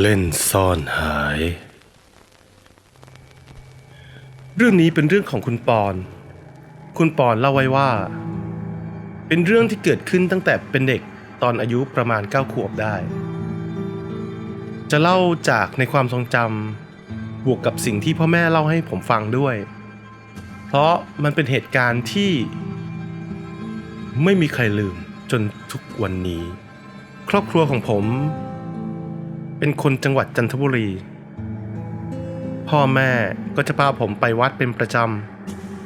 เล่นซ่อนหาย เรื่องนี้เป็นเรื่องของคุณปอน คุณปอนเล่าไว้ว่า เป็นเรื่องที่เกิดขึ้นตั้งแต่เป็นเด็กตอนอายุประมาณ 9 ขวบได้ จะเล่าจากในความทรงจำบวกกับสิ่งที่พ่อแม่เล่าให้ผมฟังด้วย เพราะมันเป็นเหตุการณ์ที่ ไม่มีใครลืมจนทุกวันนี้ ครอบครัวของผม เป็นคนจังหวัดจันทบุรี พ่อแม่ก็จะพาผมไปวัดเป็นประจ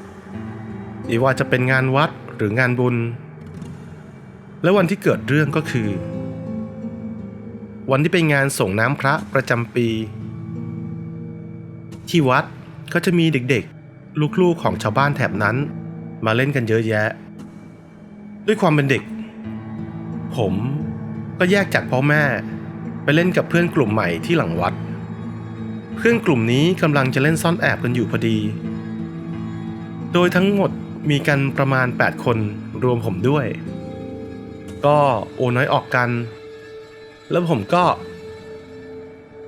ำไม่ว่าจะเป็นงานวัดหรืองานบุญ และวันที่เกิดเรื่องก็คือ วันที่ไปงานส่งน้ำพระประจำปี ที่วัดก็จะมีเด็กๆ ลูกๆของชาวบ้านแถบนั้นมาเล่นกันเยอะแยะ ด้วยความเป็นเด็ก ผมก็แยกจากพ่อแม่ ไปเล่นกับเพื่อนกลุ่มใหม่ที่หลังวัด เพื่อนกลุ่มนี้กำลังจะเล่นซ่อนแอบกันอยู่พอดี โดยทั้งหมดมีกันประมาณ 8 คนรวมผมด้วย ก็โอน้อยออกกัน แล้วผมก็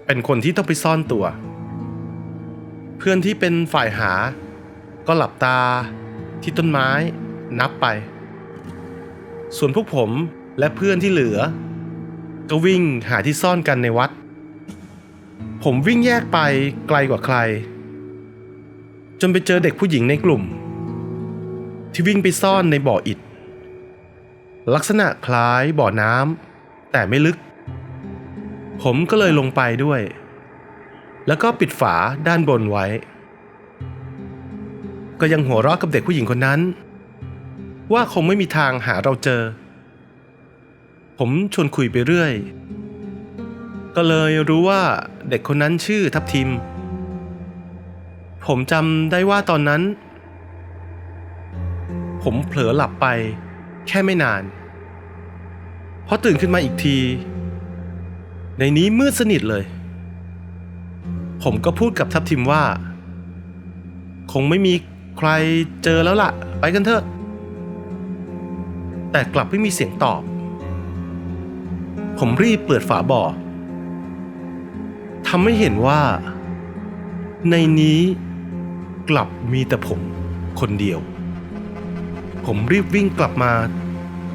เป็นคนที่ต้องไปซ่อนตัว เพื่อนที่เป็นฝ่ายหา ก็หลับตาที่ต้นไม้นับไป ส่วนพวกผมและเพื่อนที่เหลือ ก็วิ่งหาที่ซ่อนกันในวัด ผมวิ่งแยกไปไกลกว่าใคร จนไปเจอเด็กผู้หญิงในกลุ่ม ที่วิ่งไปซ่อนในบ่ออิฐ ลักษณะคล้ายบ่อน้ำแต่ไม่ลึก ผมก็เลยลงไปด้วย แล้วก็ปิดฝาด้านบนไว้ ก็ยังหัวเราะกับเด็กผู้หญิงคนนั้น ว่าคงไม่มีทางหาเราเจอ ผมชวนคุยไปเรื่อย ก็เลยรู้ว่าเด็กคนนั้นชื่อทับทิม ผมจำได้ว่าตอนนั้น ผมเผลอหลับไปแค่ไม่นานพอตื่นขึ้นมาอีกที ในนี้มืดสนิทเลย ผมก็พูดกับทับทิมว่า คงไม่มีใครเจอแล้วล่ะ ไปกันเถอะ แต่กลับไม่มีเสียงตอบ ผมรีบเปิดฝาบ่อทำให้เห็นว่า ในนี้กลับมีแต่ผมคนเดียว ผมรีบวิ่งกลับมา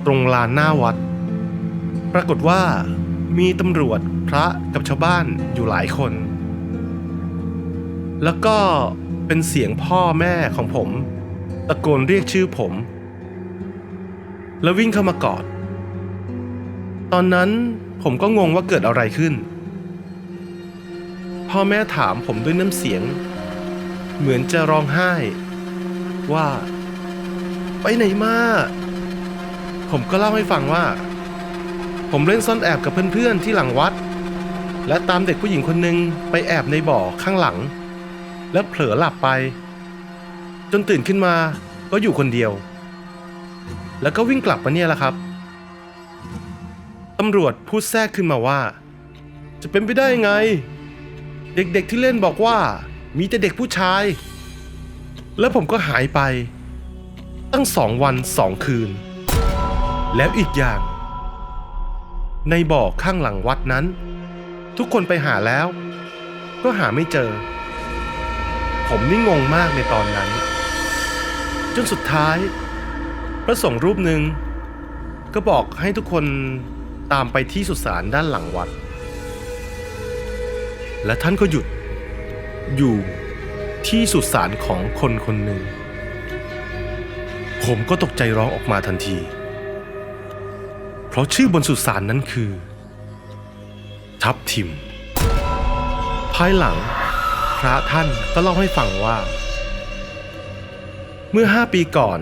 ตรงลานหน้าวัด ปรากฏว่ามีตำรวจพระกับชาวบ้านอยู่หลายคน แล้วก็เป็นเสียงพ่อแม่ของผม ตะโกนเรียกชื่อผม แล้ววิ่งเข้ามากอด ตอนนั้นผมก็งงว่าเกิดอะไรขึ้น พ่อแม่ถามผมด้วยน้ำเสียง เหมือนจะร้องไห้ ว่า ไปไหนมา ผมก็เล่าให้ฟังว่า ผมเล่นซ่อนแอบกับเพื่อนๆที่หลังวัด และตามเด็กผู้หญิงคนหนึ่งไปแอบในบ่อข้างหลัง แล้วเผลอหลับไป จนตื่นขึ้นมาก็อยู่คนเดียว แล้วก็วิ่งกลับมาเนี่ยแหละครับำรวจพูดแทรกขึ้นมาว่า จะเป็นไปได้ไง เด็กๆที่เล่นบอกว่า มีแต่เด็กผู้ชาย แล้วผมก็หายไป ตั้งสองวันสองคืน แล้วอีกอย่าง ในบ่อข้างหลังวัดนั้น ทุกคนไปหาแล้ว ก็หาไม่เจอ ผมนี่งงมากในตอนนั้น จนสุดท้าย พระสงฆ์รูปหนึ่งก็บอกให้ทุกคน ตามไปที่สุสานด้านหลังวัด และท่านก็หยุดอยู่ที่สุสานของคนคนหนึ่ง ผมก็ตกใจร้องออกมาทันที เพราะชื่อบนสุสานนั้นคือ ทับทิม ภายหลังพระท่านก็เล่าให้ฟังว่า เมื่อห้าปีก่อน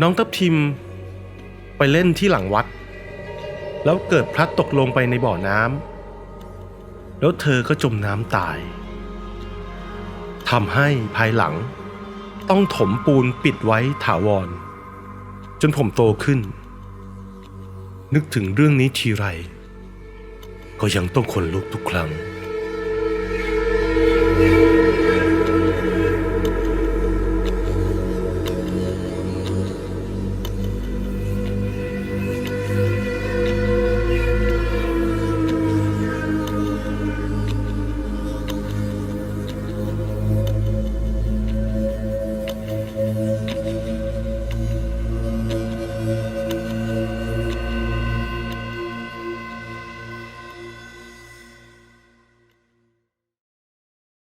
น้องทับทิมไปเล่นที่หลังวัด แล้วเกิดพลัดตกลงไปในบ่อน้ำแล้วเธอก็จมน้ำตายทำให้ภายหลัง ต้องถมปูนปิดไว้ถาวร จนผมโตขึ้น นึกถึงเรื่องนี้ทีไร ก็ยังต้องขนลุกทุกครั้ง